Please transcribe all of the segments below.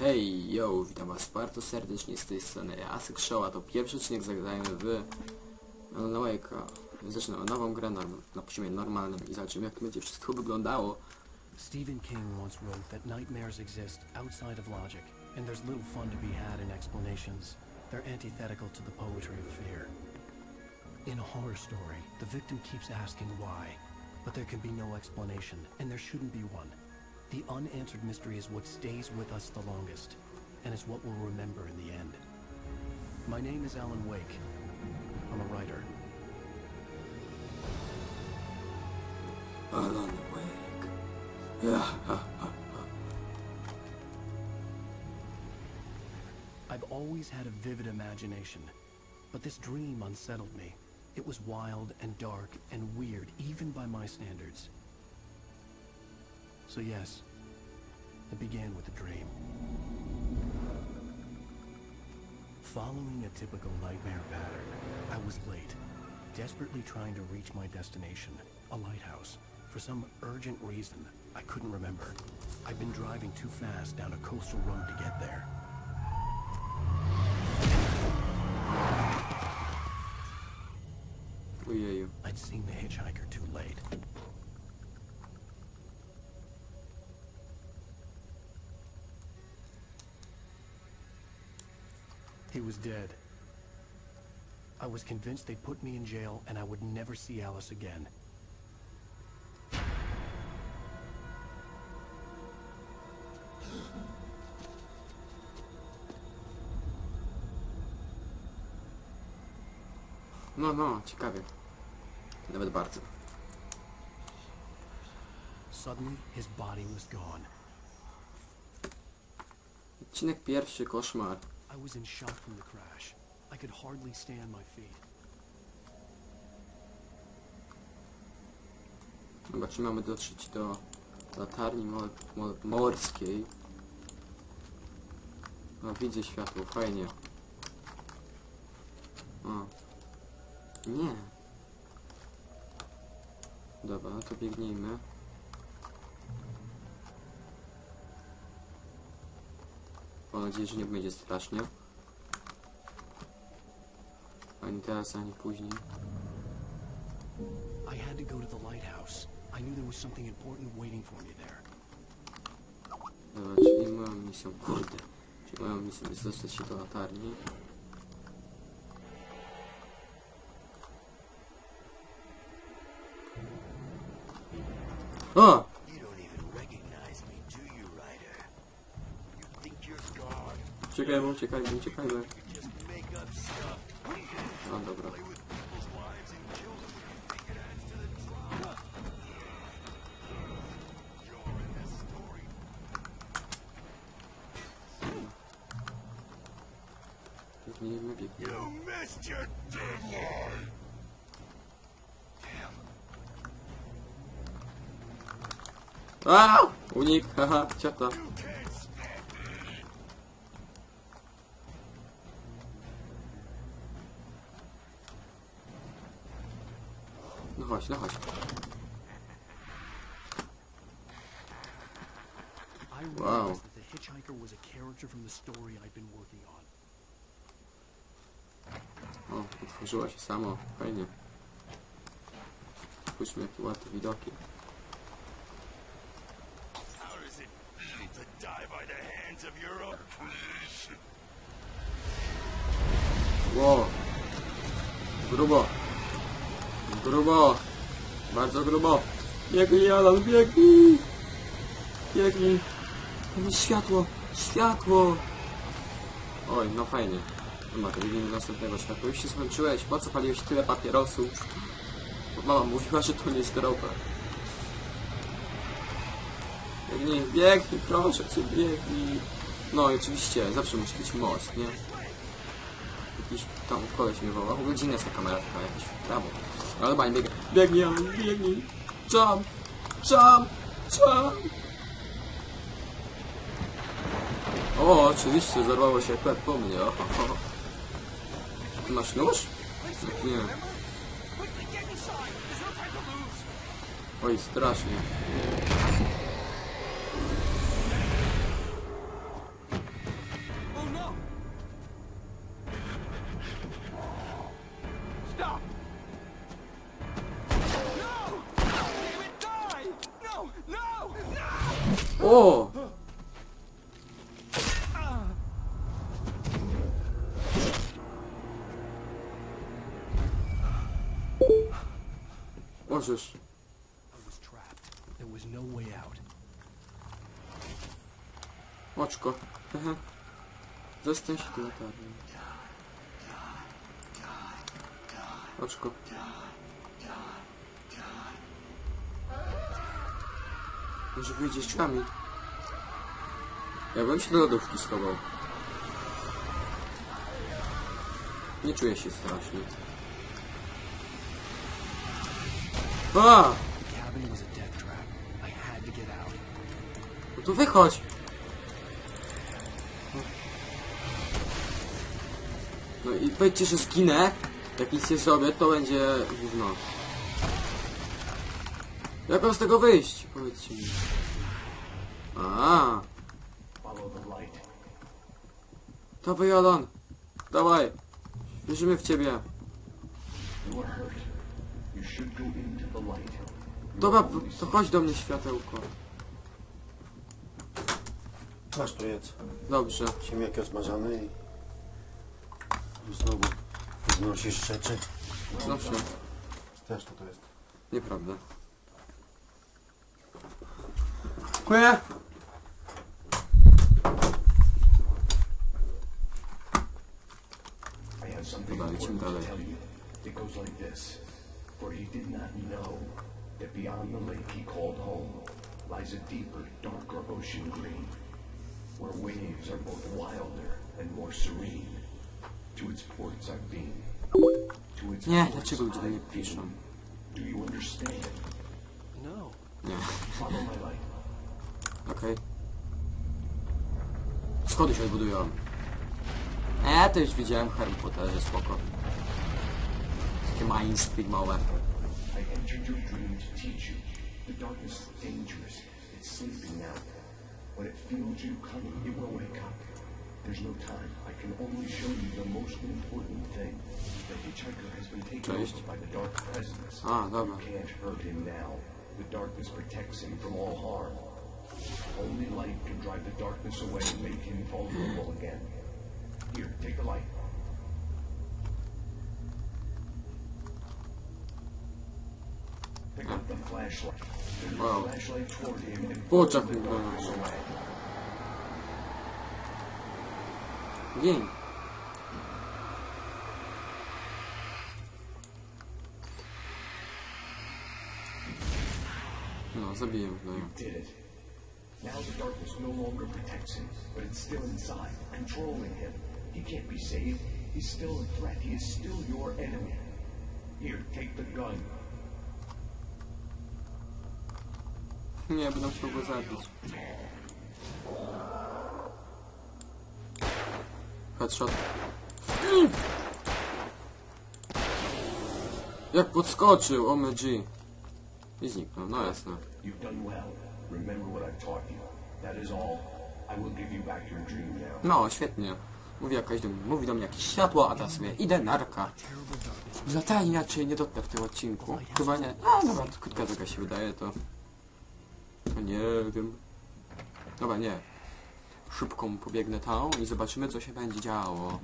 Hej, yo, witam was bardzo serdecznie z tej strony Asek Show, a to pierwszy odcinek zagrajmy w Alan Wake'a. Zaczynamy nową grę na, na poziomie normalnym i zobaczymy jak będzie wszystko wyglądało. Stephen King once wrote that nightmares exist outside of logic, and there's little fun to be had in explanations. They're antithetical to the poetry of fear. In a horror story, the victim keeps asking why, but there can be no explanation, and there shouldn't be one. The unanswered mystery is what stays with us the longest, and is what we'll remember in the end. My name is Alan Wake. I'm a writer. Alan Wake. Ha. I've always had a vivid imagination, but this dream unsettled me. It was wild and dark and weird, even by my standards. So yes, it began with a dream. Following a typical nightmare pattern, I was late, desperately trying to reach my destination, a lighthouse. For some urgent reason, I couldn't remember. I'd been driving too fast down a coastal road to get there. I'd seen the hitchhiker too late. He was dead. I was convinced they'd put me in jail and I would never see Alice again. No, no, ciekawie. Nawet bardzo. Suddenly, his body was gone. Odcinek pierwszy, koszmar. I was in shock from the crash. I could hardly stay on my feet. Mamy dotrzeć do latarni mo mo morskiej. No widzę światło, fajnie. O. Nie. Dobra, no to biegnijmy. Mam nadzieję, że nie będzie strasznie. Ani teraz, ani później. I had to go to the lighthouse. I knew there was something important waiting for me there. Dobra, czyli moją misją, kurde, czyli moją misją jest dostać się do latarni. O! Uciekajmy, uciekajmy, uciekajmy. No dobra. Play with people's lives and kill them chodź, no chodź. Wow. The hitchhiker was a character from the story I've been working on. O, otworzyła się samo, fajnie. Spójrzmy, jakie ładne widoki. Wow. Grubo. Grubo! Bardzo grubo! Biegnij, Alan, biegnij! Biegnij! Jest światło! Światło! Oj, no fajnie. Dobra, to biegnijmy do następnego światła. Już się zmęczyłeś, po co paliłeś tyle papierosów? Bo mama mówiła, że to nie zdrowe. Biegnij, biegnij, proszę cię, biegnij. No i oczywiście, zawsze musi być most, nie? Jakiś tam koleś mnie wołał. W dziwna jest ta kamera taka jakaś w prawo. No dobra, nie biegnie. Biegnij, Alan, biegnij. Jump, jump, jump. O, oczywiście, zarwało się akurat po mnie. O, o, o. Ty masz nóż? Nie. Oj, strasznie. Out. Oczko. Aha. Zostań się tu latarnią. Oczko. Może wyjdziesz drzwiami? Ja bym się do lodówki schował. Nie czuję się strasznie. A! The cabin was a death trap. I had to get out. No to wychodź! No i powiedzcie, że zginę. Jak nic nie zrobię, to będzie gówno. Jak mam z tego wyjść? Powiedzcie mi. A, dawaj Alan. Dawaj. Wierzymy w ciebie. Dobra, to chodź do mnie światełko. Masz tu jedz. Dobrze. Ziemniaki osmażane i... Znowu znosisz rzeczy. Zawsze. Też to to jest. Nieprawda. Dziękuję. Dobra, lecimy dalej. For he did not know that beyond the lake he called home lies a deeper, darker ocean green, where waves are both wilder and more serene. To its ports I've been. To its Nie, ports do I've been. Do you understand? No. Nie. Follow my light. Okej. Schody się odbudują. E, to już widziałem w Harry Potterze, spoko. Małe. I entered your dream to teach you. The darkness is dangerous. It's sleeping now. When it feels you coming, it will wake up. There's no time. I can only show you the most important thing. The hitchhiker has been taken over by the dark presence. A, dobra. You can't hurt him now. The darkness protects him from all harm. Only light can drive the darkness away and make him vulnerable again. Here, take the light. Pick up the flashlight. Wow. flashlight toward him and Po oczach the mi darkness away. Gin. No, zabiję go. Did it. Now the darkness no longer protects him, but it's still inside, controlling him. He can't be saved. He's still a threat. He is still your enemy. Here, take the gun. Nie, będę musiał go zabić. Headshot. Jak podskoczył, OMG. I zniknął, no jasne. No, świetnie. Mówi jakaś do mnie, mówi do mnie jakieś światło, a teraz sobie idę narka. W latarni raczej nie dotknę w tym odcinku. Chyba nie. A dobra, krótka droga się wydaje, to... Nie wiem. Dobra, nie. Szybką pobiegnę tam i zobaczymy co się będzie działo.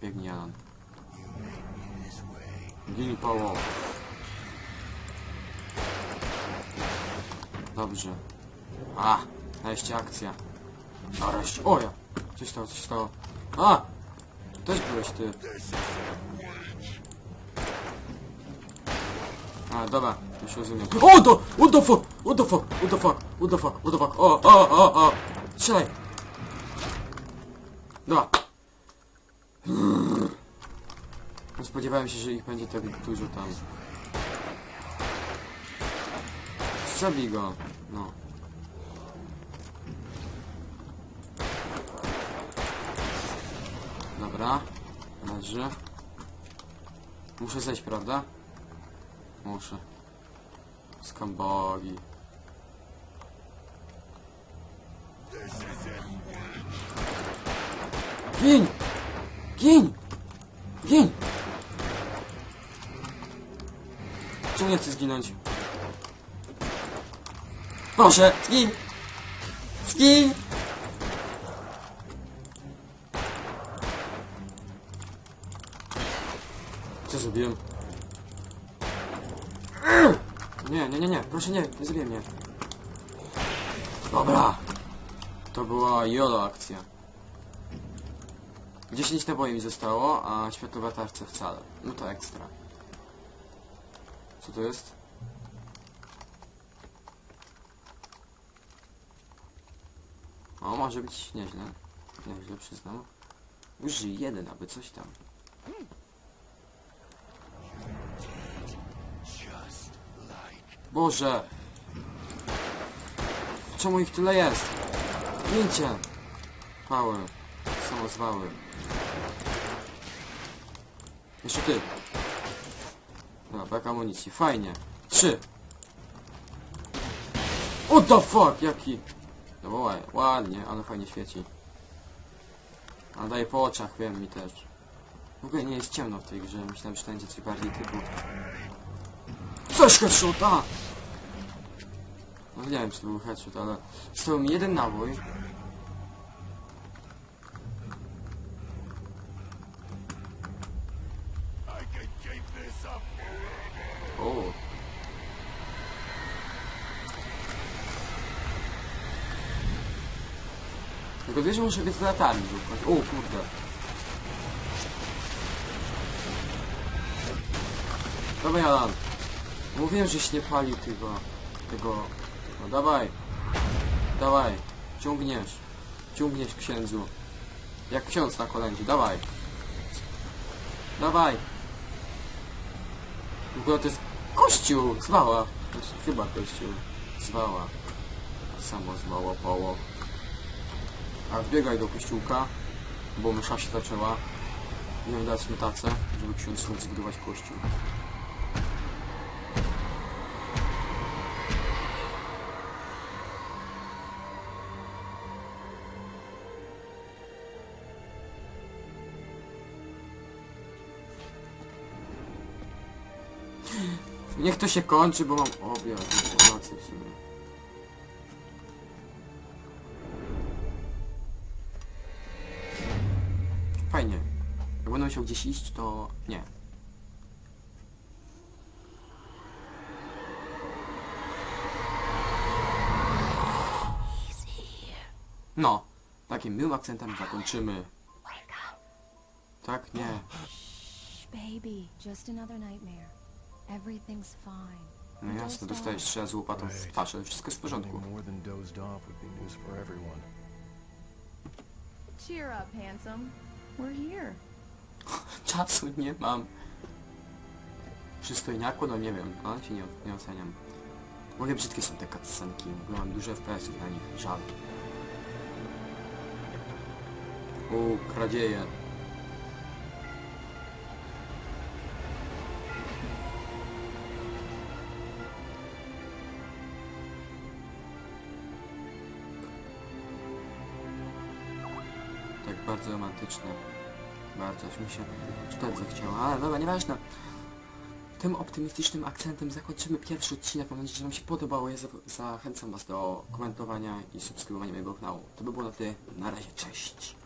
Biegnij Alan. Gini Pało. Dobrze. A, nareszcie akcja. Nareszcie. O ja! Coś stało, coś stało. A! Też byłeś ty. A, dobra, już rozumiem. O, to! What the fuck? What the fuck? What the fuck? What the fuck? What the fuck? O, o, o, o! Strzelaj! Dobra. No, Spodziewałem się, że ich będzie tak dużo tam. Zabij go. No. Dobra. Leży. Muszę zejść, prawda? Muszę. Skambogi. Gin! Gin! Gin! Czemu nie chcę zginąć? Proszę, zgin! Skin! Co zrobiłem? Nie, nie, nie, nie, proszę nie, nie zabij mnie. Dobra. To była jolo akcja. 10 naboi mi zostało, a światłowa tarcza wcale. No to ekstra. Co to jest? O, może być nieźle. Nieźle, przyznam. Użyj jeden, aby coś tam. Boże! Czemu ich tyle jest? Zdjęcie! Pały. Samozwały. Jeszcze ty. Dobra, brak amunicji. Fajnie. Trzy. What the fuck? Jaki? No ładnie, ale fajnie świeci. Ale daje po oczach, wiem, mi też. W ogóle nie jest ciemno w tej grze. Myślałem, że to będzie coś bardziej typu... Coś headshota! No nie wiem, czy to był headshot, ale... Został mi jeden nabój. Tylko wiesz, że muszę być z latarni rzucać. O kurde. Dawaj Alan. Mówiłem, żeś nie palił tego... Tego... No dawaj. Dawaj. Ciągniesz. Ciągniesz księdzu. Jak ksiądz na kolędzie. Dawaj. Dawaj. W ogóle to jest kościół, zwała. Chyba kościół. Zwała. Samo zwała, poło. A wbiegaj do kościółka, bo msza się zaczęła. I dać mi tacę, żeby ksiądz mógł kościół. Niech to się kończy, bo mam obiad informacje w sumie. Fajnie. Jak będę musiał gdzieś iść, to nie. No, takim miłym akcentem zakończymy. Tak? Nie. Baby. Just another nightmare. Everything's fine. No jasne, dostajesz trzy razy łopatą w twarz, ale wszystko jest w porządku. Anything more than dozed off would be news for everyone. Cheer up, handsome. We're here. Czasu nie mam. Przystojniaku? No nie wiem, no się nie, nie oceniam. Mogę brzydkie są te cutscenki, w ogóle mam dużo FPS-ów na nich, żal. U, kradzieje. Bardzo romantyczne. Bardzo mi się czytać zachciało, ale dobra, nieważne. Tym optymistycznym akcentem zakończymy pierwszy odcinek. Mam nadzieję, że Wam się podobało. Ja za- zachęcam Was do komentowania i subskrybowania mojego kanału. To by było na tyle. Na razie, cześć.